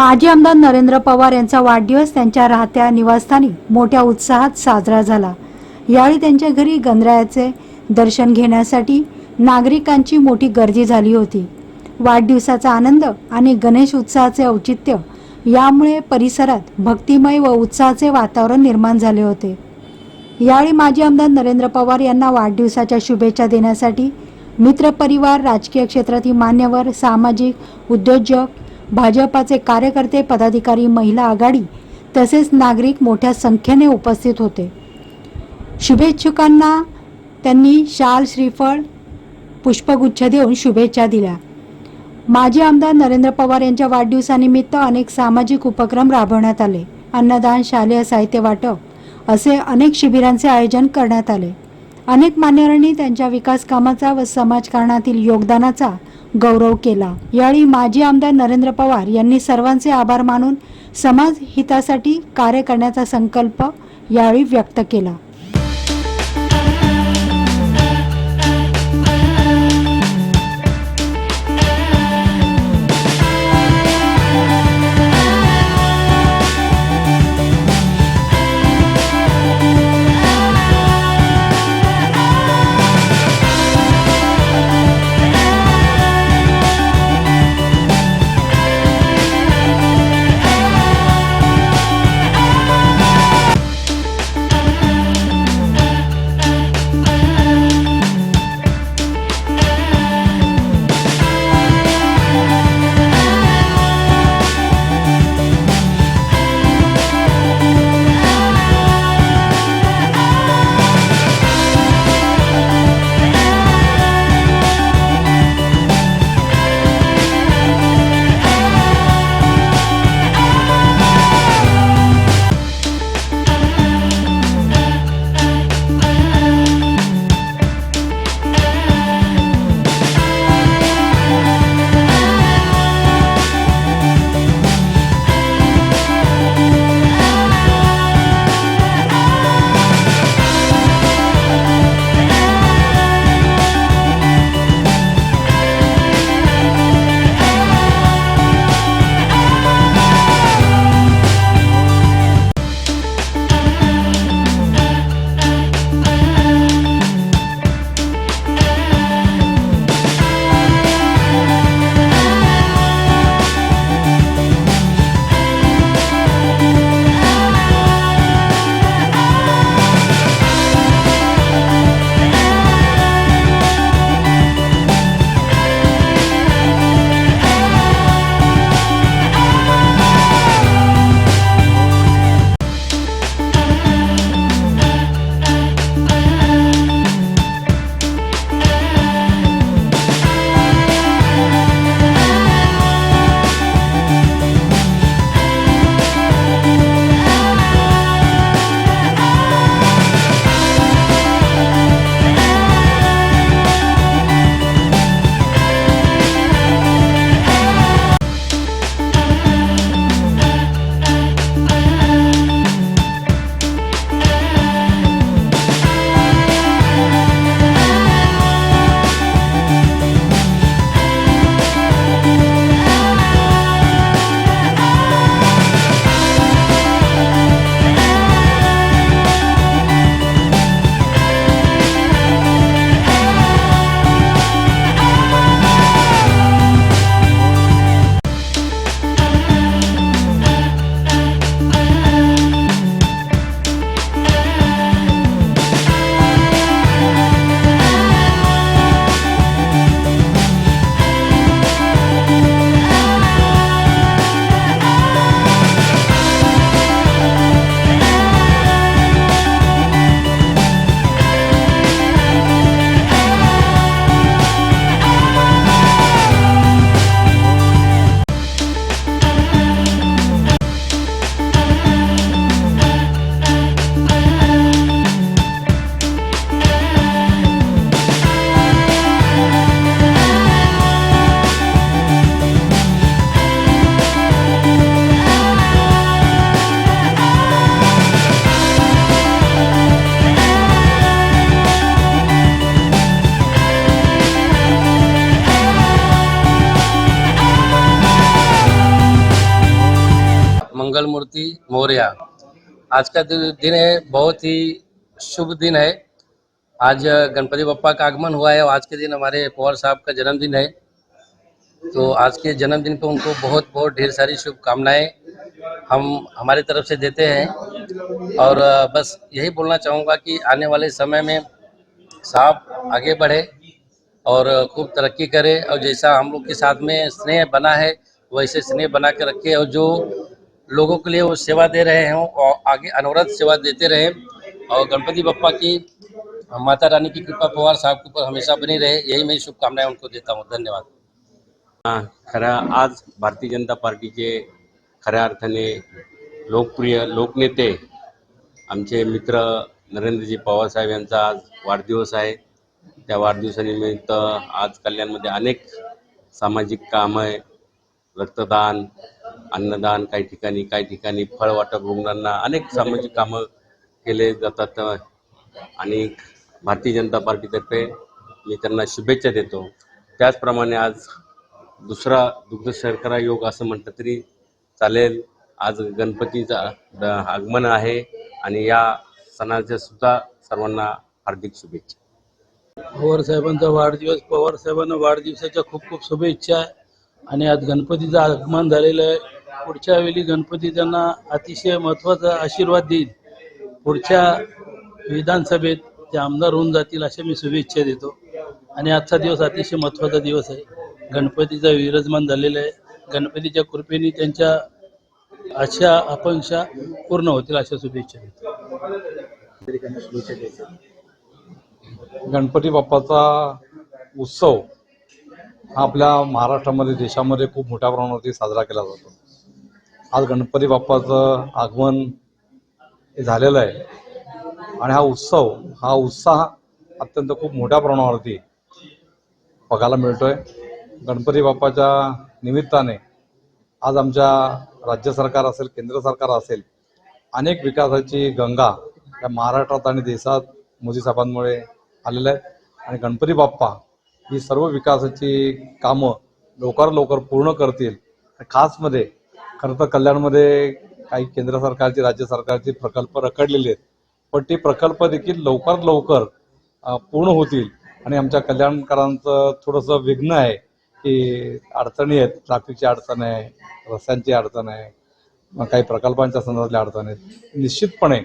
माजी आमदार नरेंद्र पवार यांचा वाढदिवस त्यांच्या राहत्या निवासस्थानी मोठ्या उत्साहात साजरा झाला. यावेळी त्यांच्या घरी गणरायाचे दर्शन घेण्यासाठी नागरिकांची मोठी गर्दी झाली होती. वाढदिवसाचा आनंद आणि गणेश उत्साहाचे औचित्य यामुळे परिसरात भक्तिमय व उत्साहाचे वातावरण निर्माण झाले होते. यावेळी माजी आमदार नरेंद्र पवार यांना वाढदिवसाच्या शुभेच्छा देण्यासाठी मित्रपरिवार राजकीय क्षेत्रातील मान्यवर सामाजिक उद्योजक भाजपाचे कार्यकर्ते पदाधिकारी महिला आघाडी तसेच नागरिक मोठ्या संख्येने उपस्थित होते. शुभेच्छुकांना त्यांनी शाल श्रीफळ पुष्पगुच्छ देऊन शुभेच्छा दिल्या. माजी आमदार नरेंद्र पवार यांच्या वाढदिवसानिमित्त अनेक सामाजिक उपक्रम राबवण्यात आले. अन्नदान शालेय साहित्य वाटप असे अनेक शिबिरांचे आयोजन करण्यात आले. अनेक मान्यवरांनी त्यांच्या विकास कामाचा व समाजकारणातील योगदानाचा गौरव केला. यावेळी माजी आमदार नरेंद्र पवार यांनी सर्वांचे आभार मानून समाज हितासाठी कार्य करण्याचा संकल्प यावेळी व्यक्त केला. मंगल मूर्ति मौर्या। आज का दिन है, बहुत ही शुभ दिन है। आज गणपति बप्पा का आगमन हुआ है और आज के दिन हमारे पवार साहब का जन्मदिन है। तो आज के जन्मदिन पर उनको बहुत बहुत ढेर सारी शुभकामनाएँ हम हमारी तरफ़ से देते हैं। और बस यही बोलना चाहूँगा कि आने वाले समय में साहब आगे बढ़े और खूब तरक्की करे और जैसा हम लोग के साथ में स्नेह बना है, वैसे स्नेह बना के रखे और जो लोगों के लिए वो सेवा दे रहे हैं और आगे अनवरत सेवा देते रहे। और गणपति बप्पा की माता रानी की कृपा पवार साहब के ऊपर हमेशा बनी रहे। यही मेरी शुभकामनाएं उनको देता हूँ। धन्यवाद। हा, खऱ्या आज भारतीय जनता पार्टीचे खऱ्या अर्थाने लोकप्रिय लोकनेते आमचे मित्र नरेंद्रजी पवारसाहेब यांचा आज वाढदिवस आहे. त्या वाढदिवसानिमित्त आज कल्याणमध्ये अनेक सामाजिक कामं आहे. रक्तदान अन्नदान काही ठिकाणी काही ठिकाणी फळ वाटप रुग्णांना अनेक सामाजिक कामं केले जातात. आणि भारतीय जनता पार्टीतर्फे मी त्यांना शुभेच्छा देतो. त्याचप्रमाणे आज दुसरा दुग्ध शर्करा योग असं म्हटलं तरी चालेल. आज गणपतीचा आगमन आहे आणि या सणाच्या सुद्धा सर्वांना हार्दिक शुभेच्छा. पवार साहेबांचा वाढदिवस पवार साहेबांना वाढदिवसाच्या खूप खूप शुभेच्छा. आणि आज गणपतीचं आगमन झालेलं आहे. पुढच्या वेळी गणपती त्यांना अतिशय महत्त्वाचा आशीर्वाद देईल. पुढच्या विधानसभेत ते आमदार होऊन जातील अशा मी शुभेच्छा देतो. आणि आजचा दिवस अतिशय महत्त्वाचा दिवस आहे. गणपतीचा विराजमान झालेला आहे. गणपतीच्या कृपेने त्यांच्या आशा आकांक्षा पूर्ण होतील अशा शुभेच्छा देतो. गणपती बाप्पाचा उत्सव आपल्या महाराष्ट्रामध्ये देशामध्ये खूप मोठ्या प्रमाणावरती साजरा केला जातो. आज गणपती बाप्पाचं आगमन हे झालेलं आहे. आणि हा उत्सव हा उत्साह अत्यंत खूप मोठ्या प्रमाणावरती बघायला मिळतोय. गणपती बाप्पाच्या निमित्ताने आज आमच्या राज्य सरकार असेल केंद्र सरकार असेल अनेक विकासाची गंगा या महाराष्ट्रात आणि देशात मोदी साहेबांमुळे आलेल्या आहेत. आणि गणपती बाप्पा ही सर्व विकासाची कामं लवकर लवकर पूर्ण करतील. खासमध्ये खरं तर कल्याणमध्ये काही केंद्र सरकारचे राज्य सरकारचे प्रकल्प रखडलेले आहेत. पण ते प्रकल्प देखील लवकर लवकर पूर्ण होतील. आणि आमच्या कल्याणकरांचं थोडंसं विघ्न आहे की अडचणी आहेत. ट्रॅफिकची अडचण आहे रस्त्यांची अडचण आहे मग काही प्रकल्पांच्या संदर्भातल्या अडचणी आहेत. निश्चितपणे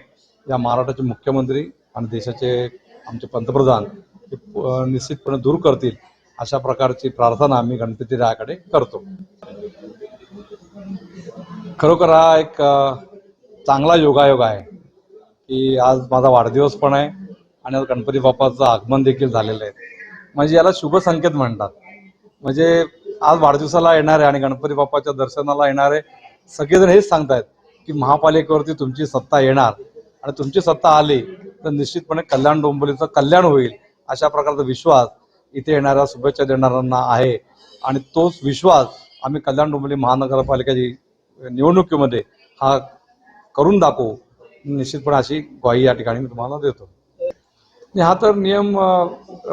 या महाराष्ट्राचे मुख्यमंत्री आणि देशाचे आमचे पंतप्रधान निश्चितपणे दूर करतील अशा प्रकारची प्रार्थना आम्ही गणपती रायाकडे करतो. खरोखर हा एक चांगला योगायोग आहे की आज माझा वाढदिवस पण आहे आणि आज गणपती बाप्पाचं आगमन देखील झालेलं आहे. म्हणजे याला शुभ संकेत म्हणतात. म्हणजे आज वाढदिवसाला येणारे आणि गणपती बाप्पाच्या दर्शनाला येणारे सगळेजण हेच सांगतायत की महापालिकेवरती तुमची सत्ता येणार आणि तुमची सत्ता आली तर निश्चितपणे कल्याण डोंबिवलीचं कल्याण होईल. अशा प्रकारचा विश्वास इथे येणाऱ्या शुभेच्छा देणाऱ्यांना आहे. आणि तोच विश्वास आम्ही कल्याण डोंबिवली महानगरपालिकेची निवडणुकीमध्ये हा करून दाखवू निश्चितपणे अशी ग्वाही या ठिकाणी मी तुम्हाला देतो. हा तर नियम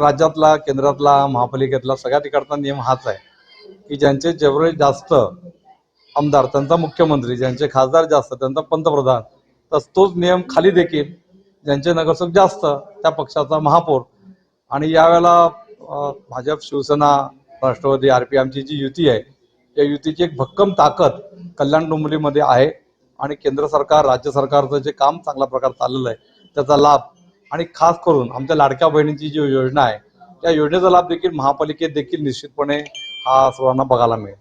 राज्यातला केंद्रातला महापालिकेतला सगळ्या ठिकाणचा नियम हाच आहे. की ज्यांचे जेवढे जास्त आमदार त्यांचा मुख्यमंत्री ज्यांचे खासदार जास्त त्यांचा पंतप्रधान तस तोच नियम खाली देखील ज्यांचे नगरसेवक जास्त त्या पक्षाचा महापौर आणि यावेळेला भाजप शिवसेना राष्ट्रवादी आर पी आमची जी युती आहे या युतीची एक भक्कम ताकद कल्याण डोंबिवलीमध्ये आहे आणि केंद्र सरकार राज्य सरकारचं जे काम चांगल्या प्रकारे चाललेलं आहे त्याचा लाभ आणि खास करून आमच्या लाडक्या बहिणींची जी योजना आहे त्या योजनेचा लाभ देखील महापालिकेत देखील निश्चितपणे हा सर्वांना बघायला मिळेल.